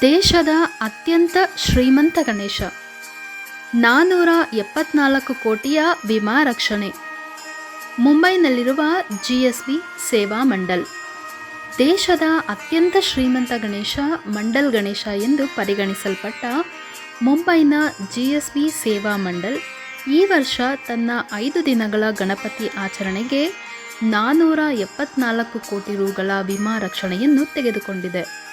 ದೇಶದ ಅತ್ಯಂತ ಶ್ರೀಮಂತ ಗಣೇಶ. ನಾನ್ನೂರ ಎಪ್ಪತ್ನಾಲ್ಕು ಕೋಟಿಯ ವಿಮಾ ರಕ್ಷಣೆ. ಮುಂಬೈನಲ್ಲಿರುವ ಜಿ ಎಸ್ ಬಿ ಸೇವಾ ಮಂಡಲ್. ದೇಶದ ಅತ್ಯಂತ ಶ್ರೀಮಂತ ಗಣೇಶ ಮಂಡಲ್ ಗಣೇಶ ಎಂದು ಪರಿಗಣಿಸಲ್ಪಟ್ಟ ಮುಂಬೈನ ಜಿ ಎಸ್ ಬಿ ಸೇವಾ ಮಂಡಲ್ ಈ ವರ್ಷ ತನ್ನ ಐದು ದಿನಗಳ ಗಣಪತಿ ಆಚರಣೆಗೆ ನಾನ್ನೂರ ಎಪ್ಪತ್ನಾಲ್ಕು ಕೋಟಿ ರುಗಳ ವಿಮಾ ರಕ್ಷಣೆಯನ್ನು ತೆಗೆದುಕೊಂಡಿದೆ.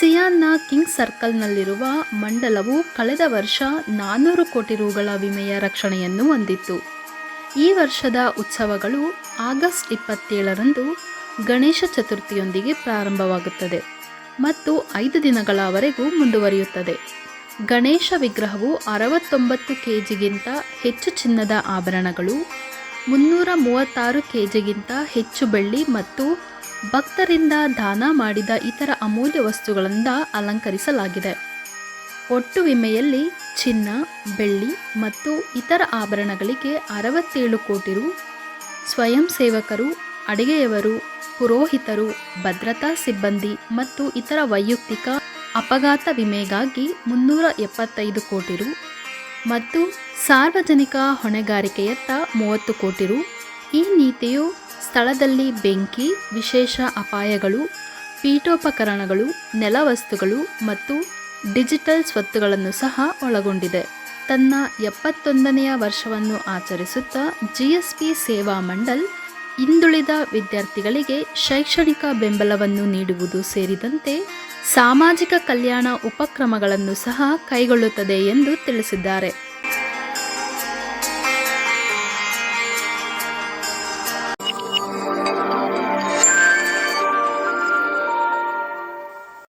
ಸಿಯಾನ್ನ ಕಿಂಗ್ ಸರ್ಕಲ್ನಲ್ಲಿರುವ ಮಂಡಲವು ಕಳೆದ ವರ್ಷ ನಾನ್ನೂರು ಕೋಟಿ ರುಗಳ ವಿಮೆಯ ರಕ್ಷಣೆಯನ್ನು ಹೊಂದಿತ್ತು. ಈ ವರ್ಷದ ಉತ್ಸವಗಳು ಆಗಸ್ಟ್ ಇಪ್ಪತ್ತೇಳರಂದು ಗಣೇಶ ಚತುರ್ಥಿಯೊಂದಿಗೆ ಪ್ರಾರಂಭವಾಗುತ್ತದೆ ಮತ್ತು ಐದು ದಿನಗಳವರೆಗೂ ಮುಂದುವರಿಯುತ್ತದೆ. ಗಣೇಶ ವಿಗ್ರಹವು ಅರವತ್ತೊಂಬತ್ತು ಕೆ ಜಿಗಿಂತ ಹೆಚ್ಚು ಚಿನ್ನದ ಆಭರಣಗಳು, ಮುನ್ನೂರ ಮೂವತ್ತಾರು ಕೆಜಿಗಿಂತ ಹೆಚ್ಚು ಬೆಳ್ಳಿ ಮತ್ತು ಭಕ್ತರಿಂದ ದಾನ ಮಾಡಿದ ಇತರ ಅಮೂಲ್ಯ ವಸ್ತುಗಳಿಂದ ಅಲಂಕರಿಸಲಾಗಿದೆ. ಒಟ್ಟು ವಿಮೆಯಲ್ಲಿ ಚಿನ್ನ, ಬೆಳ್ಳಿ ಮತ್ತು ಇತರ ಆಭರಣಗಳಿಗೆ ಅರವತ್ತೇಳು ಕೋಟಿ ರು. ಸ್ವಯಂ ಸೇವಕರು, ಅಡಿಗೆಯವರು, ಪುರೋಹಿತರು, ಭದ್ರತಾ ಸಿಬ್ಬಂದಿ ಮತ್ತು ಇತರ ವೈಯಕ್ತಿಕ ಅಪಘಾತ ವಿಮೆಗಾಗಿ ಮುನ್ನೂರ ಎಪ್ಪತ್ತೈದು ಕೋಟಿ ರು ಮತ್ತು ಸಾರ್ವಜನಿಕ ಹೊಣೆಗಾರಿಕೆಯತ್ತ ಮೂವತ್ತು ಕೋಟಿ ರು. ಈ ನೀತಿಯು ಸ್ಥಳದಲ್ಲಿ ಬೆಂಕಿ, ವಿಶೇಷ ಅಪಾಯಗಳು, ಪೀಠೋಪಕರಣಗಳು, ನೆಲವಸ್ತುಗಳು ಮತ್ತು ಡಿಜಿಟಲ್ ಸ್ವತ್ತುಗಳನ್ನು ಸಹ ಒಳಗೊಂಡಿದೆ. ತನ್ನ ಎಪ್ಪತ್ತೊಂದನೆಯ ವರ್ಷವನ್ನು ಆಚರಿಸುತ್ತಾ ಜಿಎಸ್ಪಿ ಸೇವಾ ಮಂಡಲ್ ಹಿಂದುಳಿದ ವಿದ್ಯಾರ್ಥಿಗಳಿಗೆ ಶೈಕ್ಷಣಿಕ ಬೆಂಬಲವನ್ನು ನೀಡುವುದು ಸೇರಿದಂತೆ ಸಾಮಾಜಿಕ ಕಲ್ಯಾಣ ಉಪಕ್ರಮಗಳನ್ನು ಸಹ ಕೈಗೊಳ್ಳುತ್ತದೆ ಎಂದು ತಿಳಿಸಿದ್ದಾರೆ.